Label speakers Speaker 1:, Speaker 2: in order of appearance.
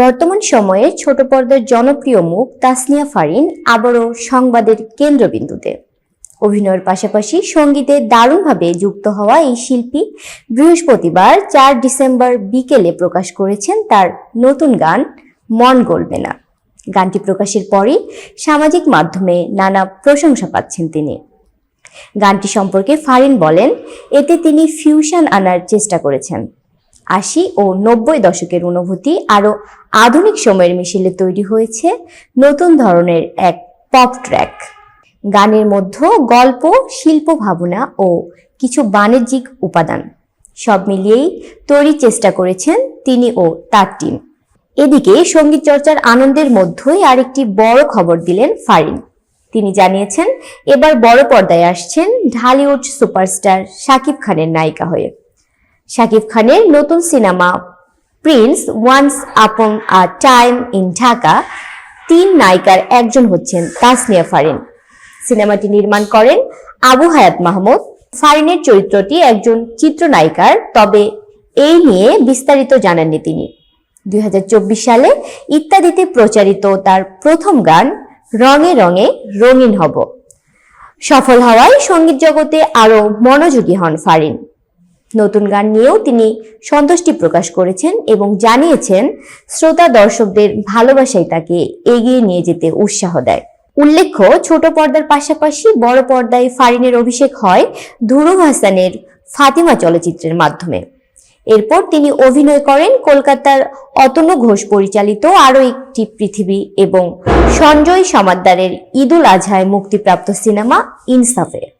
Speaker 1: বর্তমান সময়ে ছোট পর্দার জনপ্রিয় মুখ তাসনিয়া ফারিন আবারও সংবাদের কেন্দ্রবিন্দুতে। অভিনয়ের পাশাপাশি সঙ্গীতে দারুণভাবে যুক্ত হওয়া এই শিল্পী বৃহস্পতিবার চার ডিসেম্বর বিকেলে প্রকাশ করেছেন তার নতুন গান, মন গলবে না। গানটি প্রকাশের পরই সামাজিক মাধ্যমে নানা প্রশংসা পাচ্ছেন তিনি। গানটি সম্পর্কে ফারিন বলেন, এতে তিনি ফিউশন আনার চেষ্টা করেছেন। আশি ও নব্বই দশকের অনুভূতি আরও আধুনিক সময়ের মিশেলে তৈরি হয়েছে নতুন ধরনের এক পপ ট্র্যাক। গানের মধ্যে গল্প, শিল্প ভাবনা ও কিছু বাণিজ্যিক উপাদান। সব মিলিয়েই তৈরির চেষ্টা করেছেন তিনি ও তার টিম এদিকে সংগীত চর্চার আনন্দের মধ্যেই আরেকটি বড় খবর দিলেন ফারিন। তিনি জানিয়েছেন, এবার বড় পর্দায় আসছেন ঢালিউড সুপারস্টার শাকিব খানের নায়িকা হয়ে। শাকিব খানের নতুন cinema Prince once upon a time in Dhaka, তিন নায়িকার একজন হচ্ছেন তাসনিয়া ফারিন। সিনেমাটি নির্মাণ করেন আবু হায়াত মাহমুদ। ফারিনের চরিত্রটি একজন চিত্রনায়িকার, তবে এই নিয়ে বিস্তারিত জানাননি তিনি। দুই হাজার চব্বিশ সালে ইত্যাদিতে প্রচারিত তার প্রথম গান, রঙে রঙে রঙিন হব। সফল হওয়ায় সংগীত জগতে আরও মনোযোগী হন ফারিন। নতুন গান নিয়েও তিনি সন্তুষ্টি প্রকাশ করেছেন এবং জানিয়েছেন শ্রোতা দর্শকদের ভালোবাসাই তাকে এগিয়ে নিয়ে যেতে উৎসাহ দেয়। উল্লেখ্য, ছোট পর্দার পাশাপাশি বড় পর্দায় ফারিনের অভিষেক হয় ধ্রুব হাসানের ফাতিমা চলচ্চিত্রের মাধ্যমে। এরপর তিনি অভিনয় করেন কলকাতার অতনু ঘোষ পরিচালিত আরও একটি পৃথিবী এবং সঞ্জয় সমাদ্দারের ঈদুল আজহায় মুক্তিপ্রাপ্ত সিনেমা ইনসাফে